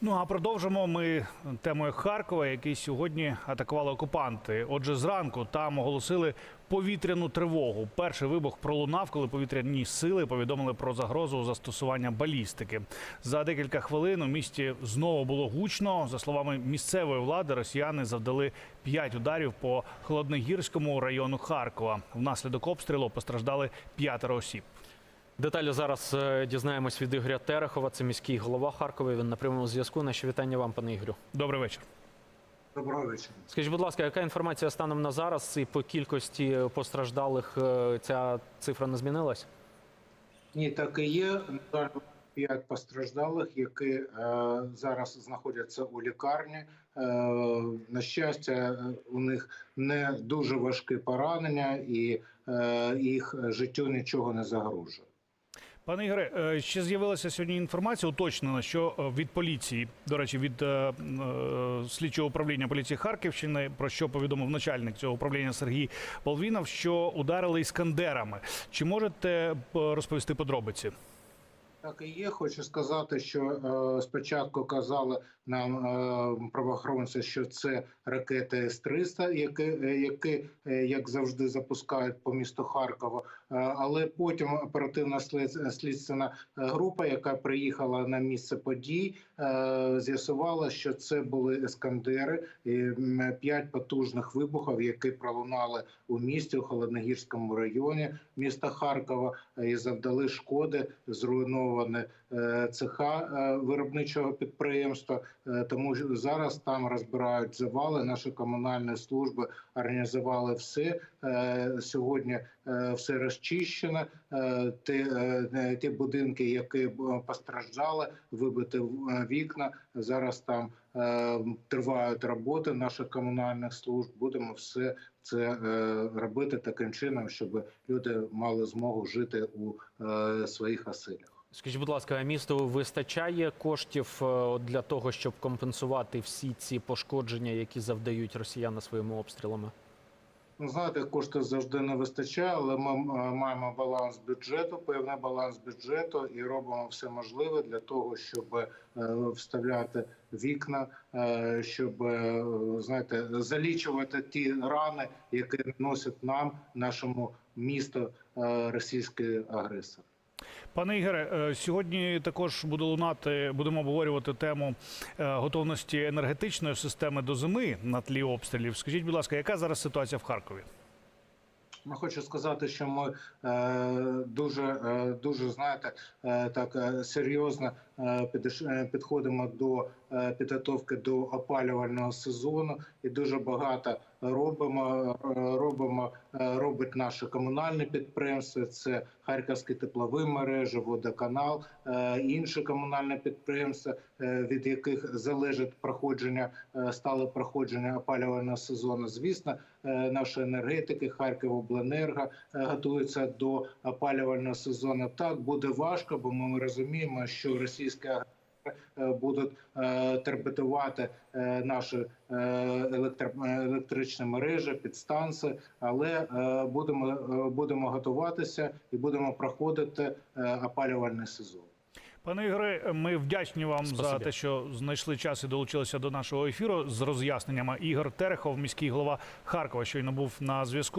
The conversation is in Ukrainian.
Ну а продовжимо ми темою Харкова, який сьогодні атакували окупанти. Отже, зранку там оголосили повітряну тривогу. Перший вибух пролунав, коли повітряні сили повідомили про загрозу застосування балістики. За декілька хвилин у місті знову було гучно. За словами місцевої влади, росіяни завдали п'ять ударів по холодногірському району Харкова. Внаслідок обстрілу постраждали п'ятеро осіб. Деталі зараз е, дізнаємось від Ігоря Терехова. Це міський голова Харкова. Він на прямому зв'язку. Наші вітання вам, пане Ігорю. Добрий вечір. Доброго вечора. Скажіть, будь ласка, яка інформація станом на зараз і по кількості постраждалих е, ця цифра не змінилась? Ні, так і є. На П'ять постраждалих, які е, зараз знаходяться у лікарні. Е, на щастя, у них не дуже важкі поранення, і е, їх життю нічого не загрожує. Пане Ігоре, е, ще з'явилася сьогодні інформація уточнена, що е, від поліції, до речі, від е, слідчого управління поліції Харківщини, про що повідомив начальник цього управління Сергій Полвінов, що ударили іскандерами. Чи можете розповісти подробиці? Так і є. Хочу сказати, що е, спочатку казали нам е, правоохоронці, що це ракети С-300, які, е, які е, як завжди запускають по місту Харкова. Е, але потім оперативна слід, слідственна група, яка приїхала на місце подій, е, з'ясувала, що це були ескандери, п'ять потужних вибухів, які пролунали у місті у холодногірському районі міста Харкова е, і завдали шкоди, зруйноване е, цеха е, виробничого підприємства. Е, Тому що зараз там розбирають завали. Наші комунальні служби організували все. Сьогодні все розчищено. Ті, ті будинки, які постраждали, вибити вікна. Зараз там тривають роботи наших комунальних служб. Будемо все це робити таким чином, щоб люди мали змогу жити у своїх оселях. Скажіть, будь ласка, місту вистачає коштів е, для того, щоб компенсувати всі ці пошкодження, які завдають росіяни своїми обстрілами? Ну, знаєте, коштів завжди не вистачає, але ми е, маємо баланс бюджету, певний баланс бюджету, і робимо все можливе для того, щоб е, вставляти вікна, щоб знаєте, залічувати ті рани, які наносять нам, нашому місту, російський агресор. Пане Ігоре, е, сьогодні також буде лунати, будемо обговорювати тему е, готовності енергетичної системи до зими на тлі обстрілів. Скажіть, будь ласка, яка зараз ситуація в Харкові? Я хочу сказати, що ми е, дуже е, дуже знаєте, е, так е, серйозно підходимо до е, підготовки до опалювального сезону, і дуже багато робимо. е, Робимо е, робить наше комунальне підприємство. Це Харківські теплові мережі, водоканал, е, інші комунальні підприємства, е, від яких залежить проходження е, стале проходження опалювального сезону. Звісно, е, наші енергетики, Харківобленерго е, готуються до опалювального сезону. Так буде важко, бо ми розуміємо, що російська е, будуть е, тербетувати е, наші електричні мережі, підстанції, але будемо будемо готуватися і будемо проходити опалювальний сезон. Пане Ігоре, ми вдячні вам за те, що знайшли час і долучилися до нашого ефіру з роз'ясненнями. Ігор Терехов, міський голова Харкова, щойно був на зв'язку.